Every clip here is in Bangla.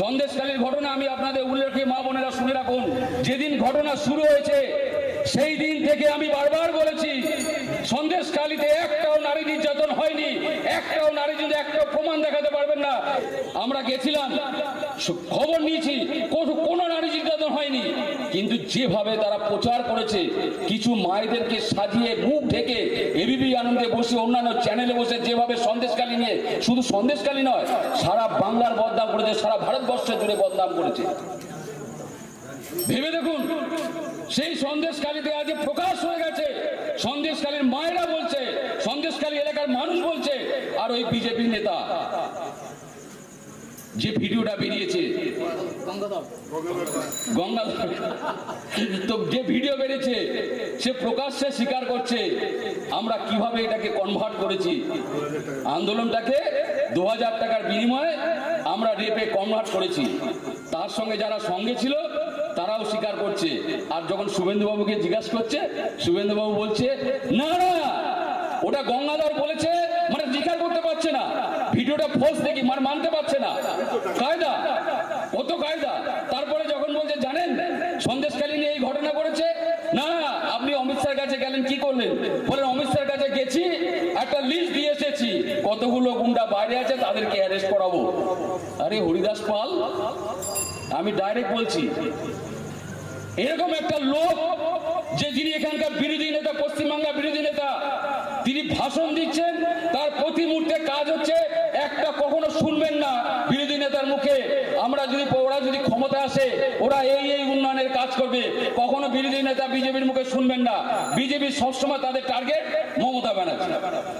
সন্দেশকালীর ঘটনা আমি আপনাদের উল্লেখে মা বোনেরা শুনে রাখুন। যেদিন ঘটনা শুরু হয়েছে, সেই দিন থেকে আমি বারবার বলেছি, সন্দেশকালীতে একটাও নারী নির্যাতন হয়নি, একটাও নারী যদি একটাও প্রমাণ দেখাতে পারবেন না। আমরা গেছিলাম, খবর নিয়েছি কোনো নারী কিন্তু যেভাবে তারা প্রচার করেছে, কিছু মায়েদেরকে সাজিয়ে মুখ ঢেকে এবিপি আনন্দে বসে অন্যান্য চ্যানেলে বসে যেভাবে সন্দেশকালী নিয়ে, শুধু সন্দেশকালী নয়, সারা বাংলার বদনাম করেছে, সারা ভারতবর্ষ জুড়ে বদনাম করেছে। ভেবে দেখুন, সেই সন্দেশকালীতে আজ প্রকাশ হয়ে গেছে সন্দেশকালীর মায়েরা বলছে সন্দেশকালী এলাকার মানুষ বলছে, আর ওই বিজেপি নেতা। যে ভিডিওটা বেরিয়েছে। গঙ্গা তো যে ভিডিও বেরিয়েছে সে প্রকাশ্যে স্বীকার করছে আমরা কীভাবে এটাকে কনভার্ট করেছি? আন্দোলনটাকে দু হাজার টাকার বিনিময়ে আমরা রেপে কনভার্ট করেছি। তার সঙ্গে যারা সঙ্গে ছিল তারাও স্বীকার করছে। আর যখন শুভেন্দুবাবুকে জিজ্ঞাসা করছে শুভেন্দুবাবু বলছে না না ওটা গঙ্গাধর বলেছে পারছে না। ভিডিওটা ফলস দেখি মানে মানতে পারছে না। কায়দা, কত কায়দা। তারপরে যখন বলছে, জানেন সন্দেশকালী নিয়ে এই ঘটনা করেছে না আপনি অমিত শাহের কাছে গেলেন, কি করলেন? বলেন, অমিত শাহের কাছে গেছি, একটা লিস্ট দিয়ে এসেছি। কতগুলো গুন্ডা বাইরে আছে, তাদেরকে অ্যারেস্ট করাবো। আরে, হরিদাস পাল, আমি ডাইরেক্ট বলছি, এরকম একটা লোক যে যিনি এখানকার বিরোধী নেতা পশ্চিমবাংলা বিরোধী নেতা ভাষণ দিচ্ছেন, তার প্রতি মুহূর্তে কাজ হচ্ছে একটা কখনো শুনবেন না বিরোধী নেতার মুখে। আমরা যদি ওরা যদি ক্ষমতা আসে, ওরা এই এই উন্নয়নের কাজ করবে। কখনো বিরোধী নেতা বিজেপির মুখে শুনবেন না। বিজেপি সবসময় তাদের টার্গেট মমতা ব্যানার্জি।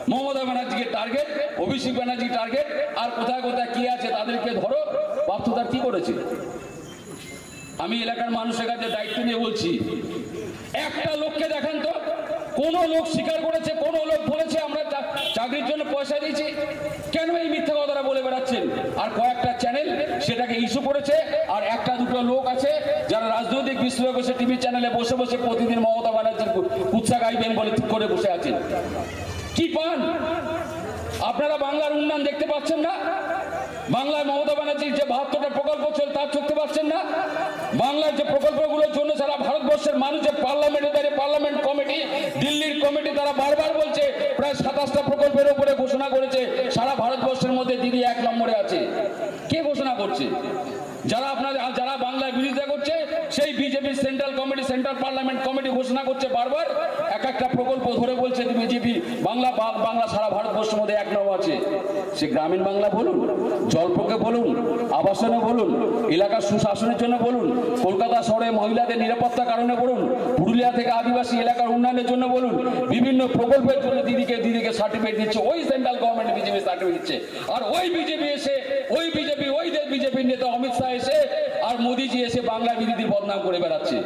মমতা ব্যানার্জিকে টার্গেট অভিষেক ব্যানার্জি টার্গেট আর কোথায় কোথায় কি আছে তাদেরকে ধরো পার্থতার কি করেছে? আমি এলাকার মানুষের কাছে দায়িত্ব নিয়ে বলছি, একটা লোককে দেখান তো, কোন লোক স্বীকার করেছে, কোন লোক বলেছে আমরা চা- চাকরির জন্য পয়সা দিয়েছি, কেন এই মিথ্যা কথাটা বলে বেড়াচ্ছেন? আর কয়েকটা চ্যানেল সেটাকে ইস্যু করেছে, আর একটা দুটো লোক আছে যারা রাজনৈতিক বিশ্লেষক বসে টিভি চ্যানেলে বসে বসে প্রতিদিন মমতা ব্যানার্জির কুৎসা গাইবেন বলে ঠিক করে বসে আছেন। কি পান? আপনারা বাংলার উন্নয়ন দেখতে পাচ্ছেন না? বাংলায় মমতা ব্যানার্জির যে বাহাত্তরটা প্রকল্প চলছে তার চলতে পারছেন না? বাংলার যে প্রকল্পগুলোর জন্য সারা ভারতবর্ষের মানুষ যে পার্লামেন্টে দাঁড়িয়ে পার্লামেন্ট কমিটি দিল্লির কমিটি তারা বারবার বলছে প্রায় সাতাশটা প্রকল্পের উপরে ঘোষণা করেছে, সারা ভারতবর্ষের মধ্যে দিদি এক নম্বরে আছে। কে ঘোষণা করছে? যারা আপনার যারা বাংলায় বিরোধিতা করছে সেই BJP central committee, central parliament committee ঘোষণা করছে বারবার। এক একটা প্রকল্প ধরে বলছে বিজেপি বাংলা বাংলা সারা ভারতবর্ষের মধ্যে এক নম্বর আছে। সে গ্রামীণ বাংলা বলুন জলপকে বলুন, আবাসনে বলুন, এলাকার সুশাসনের জন্য বলুন, কলকাতা শহরে মহিলাদের নিরাপত্তার কারণে বলুন, পুরুলিয়া থেকে আদিবাসী এলাকার উন্নয়নের জন্য বলুন, বিভিন্ন প্রকল্পের জন্য দিদিকে দিদিকে সার্টিফিকেট দিচ্ছে, ওই সেন্ট্রাল গভর্নমেন্ট বিজেপি সার্টিফিকেট দিচ্ছে। আর ওই বিজেপি এসে, ওই বিজেপি, ওই বিজেপির নেতা অমিত শাহ এসে এসে বাংলা বিরোধী বদনাম করে বেড়াচ্ছে।